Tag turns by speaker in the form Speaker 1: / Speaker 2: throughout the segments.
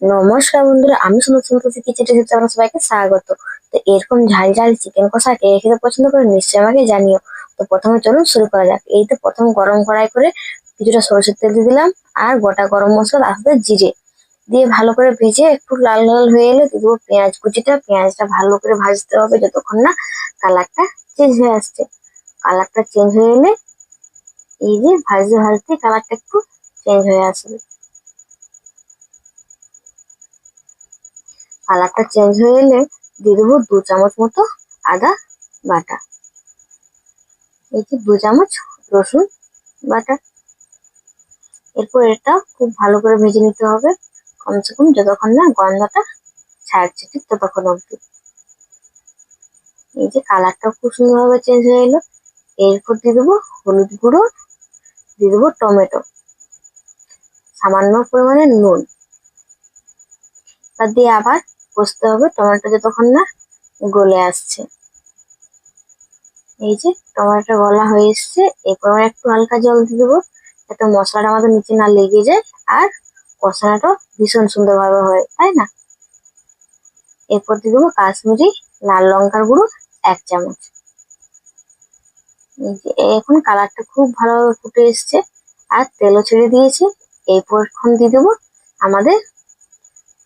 Speaker 1: নমস্কার বন্ধুরা, আমি সুন্দর সুন্দর কিচেন রেসিপি আমার সবাইকে স্বাগত। তো এরকম ঝাল ঝাল চিকেন কষা কে খেতে পছন্দ করে নিশ্চয়ই আমাকে জানিও। তো প্রথমে চলুন শুরু করা যাক। এই তো প্রথম গরম কড়াই করে কিছুটা সরষের তেল দিয়ে দিলাম আর গোটা গরম মশলা সাথে জিরে। দিয়ে ভালো করে ভেজে একটু লাল লাল হয়ে এলে দিয়ে দেবো পেঁয়াজ কুচিটা। পেঁয়াজটা ভালো করে ভাজতে হবে যতক্ষণ না কালারটা চেঞ্জ হয়ে আসছে। কালারটা চেঞ্জ হয়ে এলে এই যে ভাজতে ভাজতে কালারটা একটু চেঞ্জ হয়ে আসবে। কালারটা চেঞ্জ হয়ে এলে দিয়ে দেবো দু চামচ মতো আদা বাটা। এই যে দু চামচ রসুন বাটা। এরপর এটা খুব ভালো করে ভেজে নিতে হবে। কমসে কম যতক্ষণ না গন্ধটা ছাড়ছে ঠিক ততক্ষণ অব্দি এই যে কালারটা খুব সুন্দরভাবে চেঞ্জ হয়ে এলো। এরপর দিয়ে দেবো হলুদ গুঁড়ো, দিয়ে দেবো টমেটো। সামান্য পরিমাণে নুন। তা দিয়ে আবার কষতে হবে টমেটো যতক্ষণ না গলে আসছে। এই যে টমেটো গলা হয়ে এসছে, এরপর আমরা একটু হালকা জল দিয়ে দেবো, যাতে মশলাটা আমাদের নিচে না লেগে যায় আর কষানোটা ভীষণ সুন্দরভাবে হয়, তাই না? এরপর দিয়ে দেবো কাশ্মীরি লাল লঙ্কার গুঁড়ো এক চামচ। এখন কালারটা খুব ভালোভাবে ফুটে এসছে, আর তেলও ছেড়ে দিয়েছে। এরপর দিয়ে দেবো আমাদের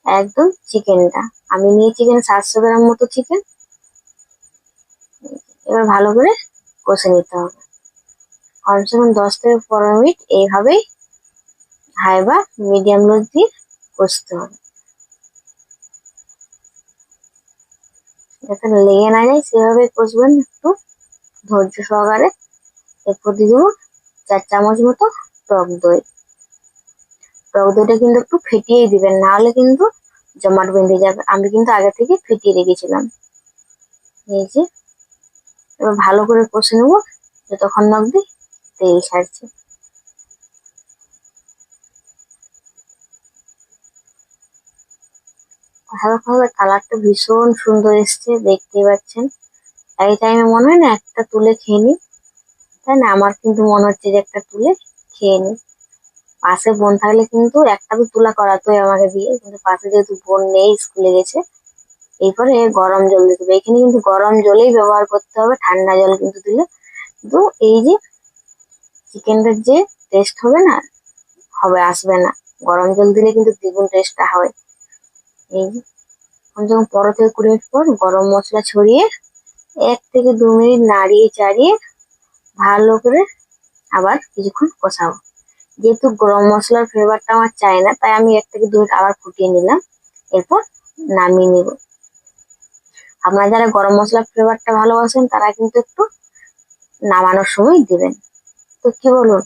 Speaker 1: একদম চিকেনটা। আমি নিয়ে চিকেন সাতশো গ্রাম মতো চিকেন। এবার ভালো করে কষে নিতে হবে। কমসে কম দশ থেকে পনেরো মিনিট এইভাবেই হাই বা মিডিয়াম লোক দিয়ে কষতে হবে। যাতে লেগে না যায় সেভাবে কষবেন একটু। ধৈর্য সহকারে এরপর দিয়ে দেবো চার চামচ মতো টক দই। টক কিন্তু একটু ফেটিয়েই দিবেন। না হলে কিন্তু জমাট বেঁধে যাবে। আমি কিন্তু আগে থেকে ফেটিয়ে রেখেছিলাম। এই যে, এবার ভালো করে কষে নেব। যতক্ষণ অব্দি তেল ছাড়ছে। হালকা কালারটা ভীষণ সুন্দর এসছে, দেখতেই পাচ্ছেন। এই টাইমে মনে হয় না একটা তুলে খেয়ে নি তাই না? আমার কিন্তু মনে হচ্ছে যে একটা তুলে খেয়ে নি পাশে বোন থাকলে কিন্তু একটা তো তুলা করাতোই আমাকে দিয়ে, কিন্তু পাশে যেহেতু বোন নেই, স্কুলে গেছে। এরপরে গরম জল দিতে হবে। এখানে কিন্তু গরম জলেই ব্যবহার করতে হবে, ঠান্ডা জল কিন্তু দিলে। কিন্তু এই যে চিকেনটার যে টেস্ট হবে না, হবে, আসবে না। গরম জল দিলে কিন্তু দ্বিগুণ টেস্টটা হয়। এই যে কমসে কম থেকে কুড়ি মিনিট পর গরম মশলা ছড়িয়ে এক থেকে দু মিনিট নাড়িয়ে চাড়িয়ে ভালো করে আবার কিছুক্ষণ কষাবো। যেহেতু গরম মশলার ফ্লেভারটা আমার চাই না, তাই আমি এক থেকে দু মিনিট আবার ফুটিয়ে নিলাম। এরপর নামিয়ে নিব। আপনারা যারা গরম মশলার ফ্লেভারটা ভালোবাসেন, তারা কিন্তু একটু নামানোর সময় দিবেন। তো কি বলুন?